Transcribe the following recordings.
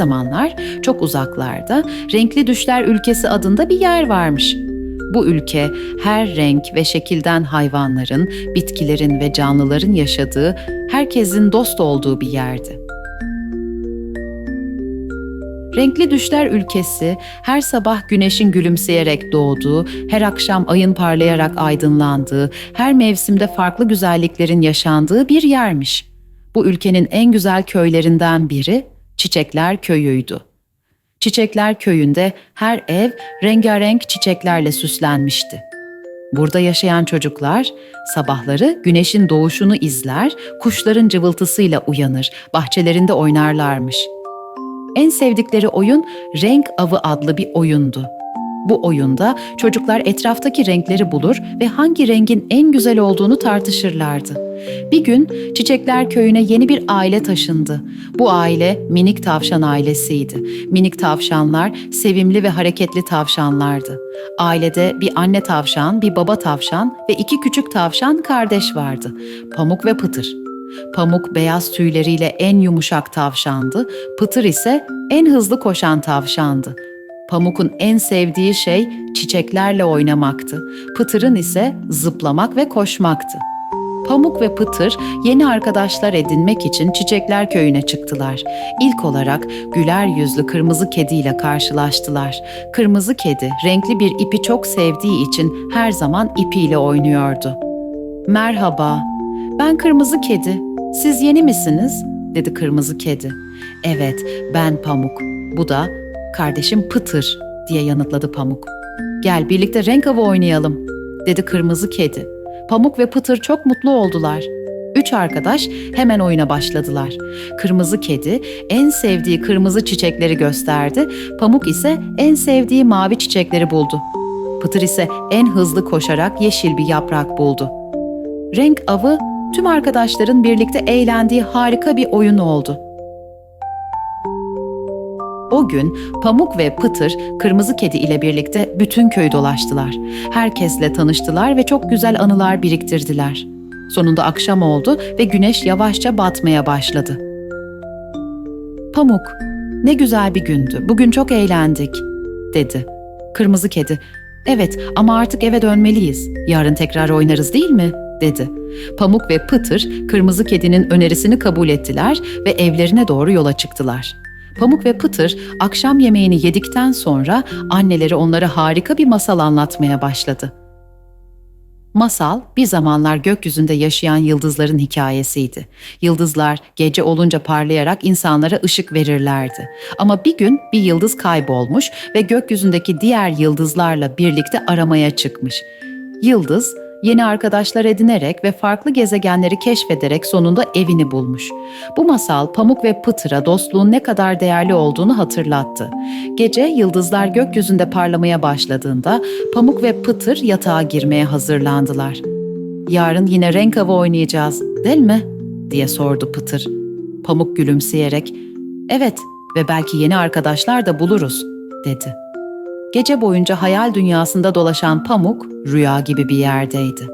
zamanlar çok uzaklarda Renkli Düşler Ülkesi adında bir yer varmış. Bu ülke her renk ve şekilden hayvanların, bitkilerin ve canlıların yaşadığı, herkesin dost olduğu bir yerdi. Renkli Düşler Ülkesi her sabah güneşin gülümseyerek doğduğu, her akşam ayın parlayarak aydınlandığı, her mevsimde farklı güzelliklerin yaşandığı bir yermiş. Bu ülkenin en güzel köylerinden biri Çiçekler Köyü'ydü. Çiçekler Köyü'nde her ev rengarenk çiçeklerle süslenmişti. Burada yaşayan çocuklar sabahları güneşin doğuşunu izler, kuşların cıvıltısıyla uyanır, bahçelerinde oynarlarmış.'' En sevdikleri oyun Renk Avı adlı bir oyundu. Bu oyunda çocuklar etraftaki renkleri bulur ve hangi rengin en güzel olduğunu tartışırlardı. Bir gün Çiçekler Köyü'ne yeni bir aile taşındı. Bu aile minik tavşan ailesiydi. Minik tavşanlar sevimli ve hareketli tavşanlardı. Ailede bir anne tavşan, bir baba tavşan ve iki küçük tavşan kardeş vardı. Pamuk ve Pıtır. Pamuk beyaz tüyleriyle en yumuşak tavşandı, Pıtır ise en hızlı koşan tavşandı. Pamuk'un en sevdiği şey çiçeklerle oynamaktı. Pıtır'ın ise zıplamak ve koşmaktı. Pamuk ve Pıtır yeni arkadaşlar edinmek için Çiçekler Köyü'ne çıktılar. İlk olarak güler yüzlü kırmızı kediyle karşılaştılar. Kırmızı kedi renkli bir ipi çok sevdiği için her zaman ipiyle oynuyordu. Merhaba, ben kırmızı kedi. Siz yeni misiniz? dedi kırmızı kedi. Evet, ben Pamuk. Bu da kardeşim Pıtır diye yanıtladı Pamuk. Gel birlikte renk avı oynayalım dedi kırmızı kedi. Pamuk ve Pıtır çok mutlu oldular. Üç arkadaş hemen oyuna başladılar. Kırmızı kedi en sevdiği kırmızı çiçekleri gösterdi. Pamuk ise en sevdiği mavi çiçekleri buldu. Pıtır ise en hızlı koşarak yeşil bir yaprak buldu. Renk avı tüm arkadaşların birlikte eğlendiği harika bir oyun oldu. O gün Pamuk ve Pıtır kırmızı kedi ile birlikte bütün köyü dolaştılar. Herkesle tanıştılar ve çok güzel anılar biriktirdiler. Sonunda akşam oldu ve güneş yavaşça batmaya başladı. Pamuk, ne güzel bir gündü. Bugün çok eğlendik, dedi. Kırmızı kedi, evet ama artık eve dönmeliyiz. Yarın tekrar oynarız değil mi? dedi. Pamuk ve Pıtır kırmızı kedinin önerisini kabul ettiler ve evlerine doğru yola çıktılar. Pamuk ve Pıtır akşam yemeğini yedikten sonra anneleri onlara harika bir masal anlatmaya başladı. Masal bir zamanlar gökyüzünde yaşayan yıldızların hikayesiydi. Yıldızlar gece olunca parlayarak insanlara ışık verirlerdi. Ama bir gün bir yıldız kaybolmuş ve gökyüzündeki diğer yıldızlarla birlikte aramaya çıkmış. Yıldız Yeni arkadaşlar edinerek ve farklı gezegenleri keşfederek sonunda evini bulmuş. Bu masal Pamuk ve Pıtır'a dostluğun ne kadar değerli olduğunu hatırlattı. Gece yıldızlar gökyüzünde parlamaya başladığında Pamuk ve Pıtır yatağa girmeye hazırlandılar. "Yarın yine renk avı oynayacağız, değil mi?" diye sordu Pıtır. Pamuk gülümseyerek, "Evet ve belki yeni arkadaşlar da buluruz." dedi. Gece boyunca hayal dünyasında dolaşan Pamuk rüya gibi bir yerdeydi.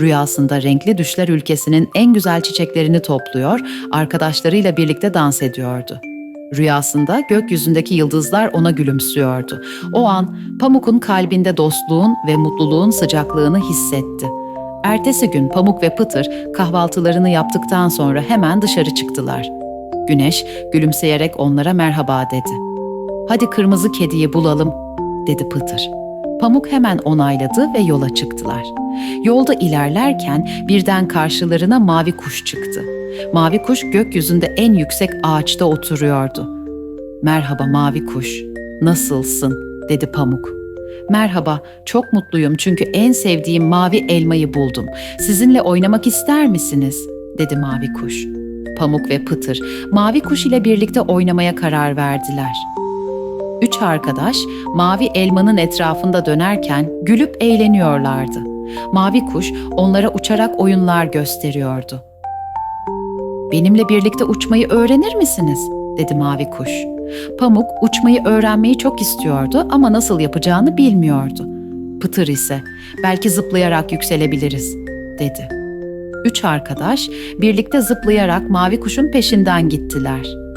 Rüyasında renkli düşler ülkesinin en güzel çiçeklerini topluyor, arkadaşlarıyla birlikte dans ediyordu. Rüyasında gökyüzündeki yıldızlar ona gülümsüyordu. O an Pamuk'un kalbinde dostluğun ve mutluluğun sıcaklığını hissetti. Ertesi gün Pamuk ve Pıtır kahvaltılarını yaptıktan sonra hemen dışarı çıktılar. Güneş gülümseyerek onlara merhaba dedi. Hadi kırmızı kediyi bulalım dedi Pıtır. Pamuk hemen onayladı ve yola çıktılar. Yolda ilerlerken birden karşılarına mavi kuş çıktı. Mavi kuş gökyüzünde en yüksek ağaçta oturuyordu. "Merhaba mavi kuş. Nasılsın?" dedi Pamuk. "Merhaba, çok mutluyum çünkü en sevdiğim mavi elmayı buldum. Sizinle oynamak ister misiniz?" dedi mavi kuş. Pamuk ve Pıtır mavi kuş ile birlikte oynamaya karar verdiler. Üç arkadaş mavi elmanın etrafında dönerken gülüp eğleniyorlardı. Mavi kuş onlara uçarak oyunlar gösteriyordu. Benimle birlikte uçmayı öğrenir misiniz? dedi mavi kuş. Pamuk uçmayı öğrenmeyi çok istiyordu ama nasıl yapacağını bilmiyordu. Pıtır ise belki zıplayarak yükselebiliriz dedi. Üç arkadaş birlikte zıplayarak mavi kuşun peşinden gittiler.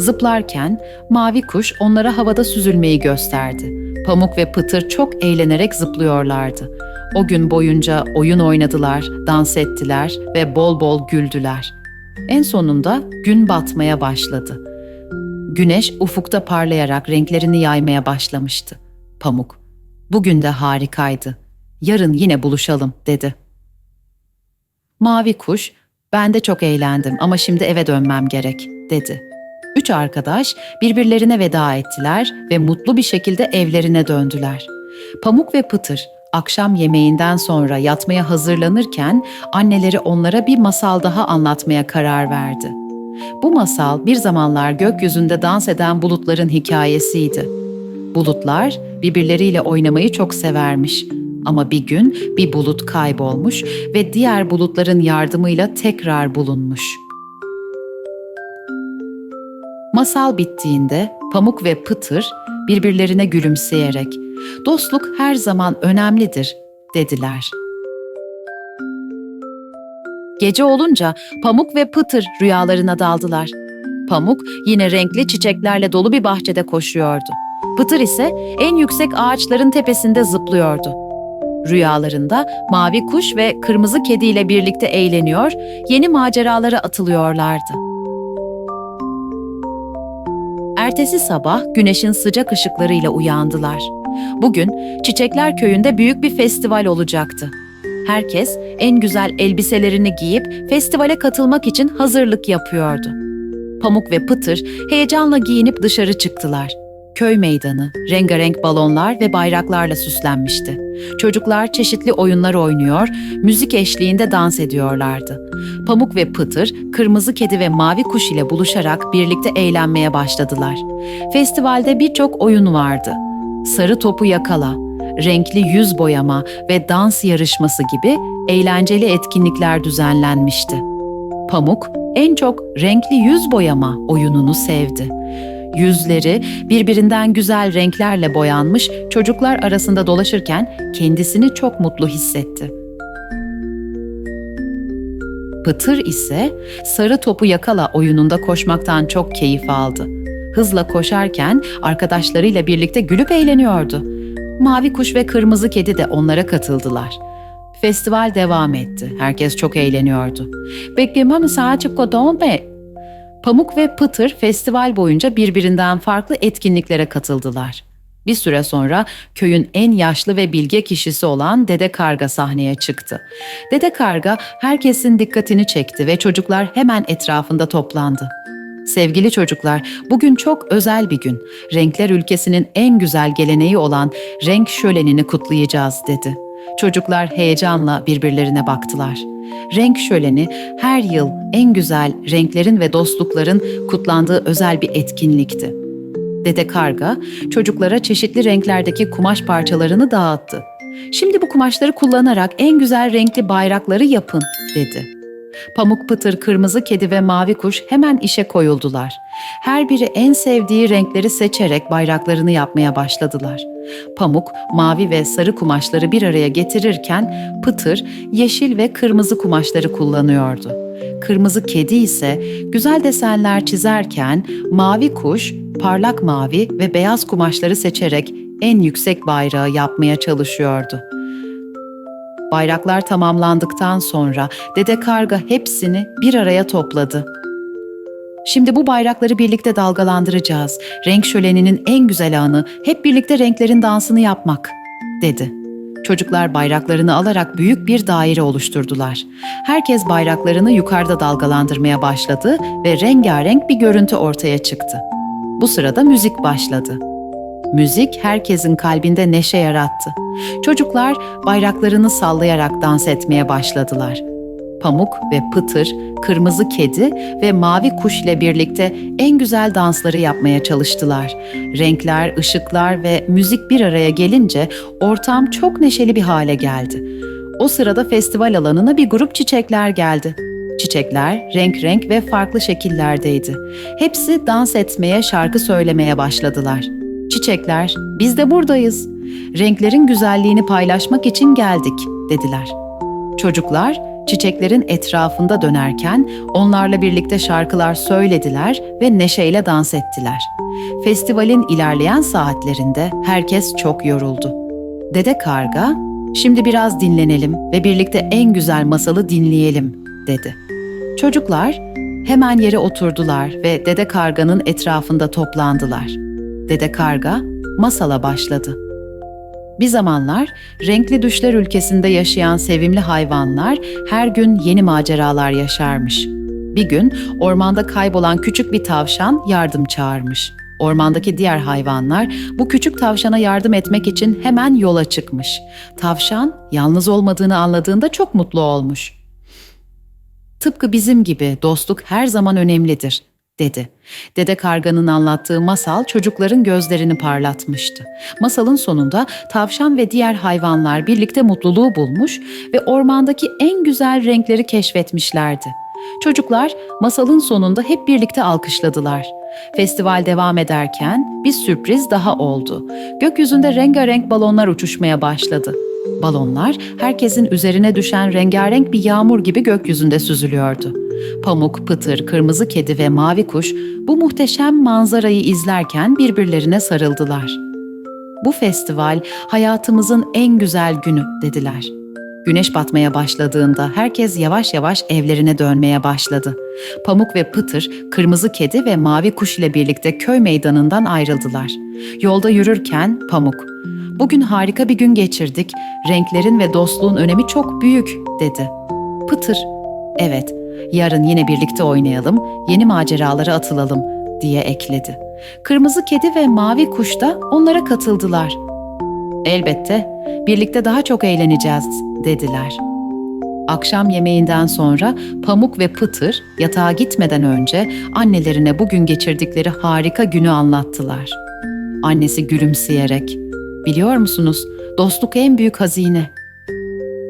Zıplarken mavi kuş onlara havada süzülmeyi gösterdi. Pamuk ve Pıtır çok eğlenerek zıplıyorlardı. O gün boyunca oyun oynadılar, dans ettiler ve bol bol güldüler. En sonunda gün batmaya başladı. Güneş ufukta parlayarak renklerini yaymaya başlamıştı. Pamuk, bugün de harikaydı. Yarın yine buluşalım dedi. Mavi kuş, ben de çok eğlendim ama şimdi eve dönmem gerek dedi. Üç arkadaş birbirlerine veda ettiler ve mutlu bir şekilde evlerine döndüler. Pamuk ve Pıtır akşam yemeğinden sonra yatmaya hazırlanırken anneleri onlara bir masal daha anlatmaya karar verdi. Bu masal bir zamanlar gökyüzünde dans eden bulutların hikayesiydi. Bulutlar birbirleriyle oynamayı çok severmiş. Ama bir gün bir bulut kaybolmuş ve diğer bulutların yardımıyla tekrar bulunmuş. Masal bittiğinde Pamuk ve Pıtır birbirlerine gülümseyerek "Dostluk her zaman önemlidir." dediler. Gece olunca Pamuk ve Pıtır rüyalarına daldılar. Pamuk yine renkli çiçeklerle dolu bir bahçede koşuyordu. Pıtır ise en yüksek ağaçların tepesinde zıplıyordu. Rüyalarında mavi kuş ve kırmızı kediyle birlikte eğleniyor, yeni maceralara atılıyorlardı. Ertesi sabah güneşin sıcak ışıklarıyla uyandılar. Bugün Çiçekler Köyü'nde büyük bir festival olacaktı. Herkes en güzel elbiselerini giyip festivale katılmak için hazırlık yapıyordu. Pamuk ve Pıtır heyecanla giyinip dışarı çıktılar. Köy meydanı, rengarenk balonlar ve bayraklarla süslenmişti. Çocuklar çeşitli oyunlar oynuyor, müzik eşliğinde dans ediyorlardı. Pamuk ve Pıtır, kırmızı kedi ve mavi kuş ile buluşarak birlikte eğlenmeye başladılar. Festivalde birçok oyun vardı. Sarı topu yakala, renkli yüz boyama ve dans yarışması gibi eğlenceli etkinlikler düzenlenmişti. Pamuk en çok renkli yüz boyama oyununu sevdi. Yüzleri birbirinden güzel renklerle boyanmış çocuklar arasında dolaşırken kendisini çok mutlu hissetti. Pıtır ise sarı topu yakala oyununda koşmaktan çok keyif aldı. Hızla koşarken arkadaşlarıyla birlikte gülüp eğleniyordu. Mavi kuş ve kırmızı kedi de onlara katıldılar. Festival devam etti. Herkes çok eğleniyordu. Beklemem saati kodonbe. Pamuk ve Pıtır festival boyunca birbirinden farklı etkinliklere katıldılar. Bir süre sonra köyün en yaşlı ve bilge kişisi olan Dede Karga sahneye çıktı. Dede Karga herkesin dikkatini çekti ve çocuklar hemen etrafında toplandı. Sevgili çocuklar, bugün çok özel bir gün. Renkler ülkesinin en güzel geleneği olan renk şölenini kutlayacağız dedi. Çocuklar heyecanla birbirlerine baktılar. Renk şöleni her yıl en güzel renklerin ve dostlukların kutlandığı özel bir etkinlikti. Dede Karga çocuklara çeşitli renklerdeki kumaş parçalarını dağıttı. Şimdi bu kumaşları kullanarak en güzel renkli bayrakları yapın dedi. Pamuk Pıtır, Kırmızı Kedi ve Mavi Kuş hemen işe koyuldular. Her biri en sevdiği renkleri seçerek bayraklarını yapmaya başladılar. Pamuk, mavi ve sarı kumaşları bir araya getirirken Pıtır, yeşil ve kırmızı kumaşları kullanıyordu. Kırmızı Kedi ise güzel desenler çizerken Mavi Kuş, parlak mavi ve beyaz kumaşları seçerek en yüksek bayrağı yapmaya çalışıyordu. Bayraklar tamamlandıktan sonra Dede Karga hepsini bir araya topladı. Şimdi bu bayrakları birlikte dalgalandıracağız. Renk şöleninin en güzel anı hep birlikte renklerin dansını yapmak, dedi. Çocuklar bayraklarını alarak büyük bir daire oluşturdular. Herkes bayraklarını yukarıda dalgalandırmaya başladı ve rengarenk bir görüntü ortaya çıktı. Bu sırada müzik başladı. Müzik herkesin kalbinde neşe yarattı. Çocuklar bayraklarını sallayarak dans etmeye başladılar. Pamuk ve Pıtır, Kırmızı Kedi ve Mavi Kuş ile birlikte en güzel dansları yapmaya çalıştılar. Renkler, ışıklar ve müzik bir araya gelince ortam çok neşeli bir hale geldi. O sırada festival alanına bir grup çiçekler geldi. Çiçekler renk renk ve farklı şekillerdeydi. Hepsi dans etmeye, şarkı söylemeye başladılar. Çiçekler, biz de buradayız. Renklerin güzelliğini paylaşmak için geldik, dediler. Çocuklar çiçeklerin etrafında dönerken onlarla birlikte şarkılar söylediler ve neşeyle dans ettiler. Festivalin ilerleyen saatlerinde herkes çok yoruldu. Dede Karga, "Şimdi biraz dinlenelim ve birlikte en güzel masalı dinleyelim." dedi. Çocuklar hemen yere oturdular ve Dede Karga'nın etrafında toplandılar. Dede Karga masala başladı. Bir zamanlar renkli düşler ülkesinde yaşayan sevimli hayvanlar her gün yeni maceralar yaşarmış. Bir gün ormanda kaybolan küçük bir tavşan yardım çağırmış. Ormandaki diğer hayvanlar bu küçük tavşana yardım etmek için hemen yola çıkmış. Tavşan yalnız olmadığını anladığında çok mutlu olmuş. Tıpkı bizim gibi dostluk her zaman önemlidir, dedi. Dede Karga'nın anlattığı masal çocukların gözlerini parlatmıştı. Masalın sonunda tavşan ve diğer hayvanlar birlikte mutluluğu bulmuş ve ormandaki en güzel renkleri keşfetmişlerdi. Çocuklar masalın sonunda hep birlikte alkışladılar. Festival devam ederken bir sürpriz daha oldu. Gökyüzünde rengarenk balonlar uçuşmaya başladı. Balonlar herkesin üzerine düşen rengarenk bir yağmur gibi gökyüzünde süzülüyordu. Pamuk, Pıtır, Kırmızı Kedi ve Mavi Kuş bu muhteşem manzarayı izlerken birbirlerine sarıldılar. Bu festival hayatımızın en güzel günü dediler. Güneş batmaya başladığında herkes yavaş yavaş evlerine dönmeye başladı. Pamuk ve Pıtır, Kırmızı Kedi ve Mavi Kuş ile birlikte köy meydanından ayrıldılar. Yolda yürürken Pamuk, "Bugün harika bir gün geçirdik. Renklerin ve dostluğun önemi çok büyük." dedi. Pıtır, "Evet, yarın yine birlikte oynayalım, yeni maceralara atılalım." diye ekledi. Kırmızı Kedi ve Mavi Kuş da onlara katıldılar. Elbette, birlikte daha çok eğleneceğiz, dediler. Akşam yemeğinden sonra Pamuk ve Pıtır yatağa gitmeden önce annelerine bugün geçirdikleri harika günü anlattılar. Annesi gülümseyerek, "Biliyor musunuz, dostluk en büyük hazine.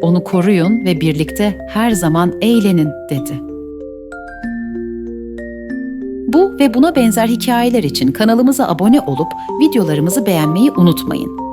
Onu koruyun ve birlikte her zaman eğlenin." dedi. Bu ve buna benzer hikayeler için kanalımıza abone olup videolarımızı beğenmeyi unutmayın.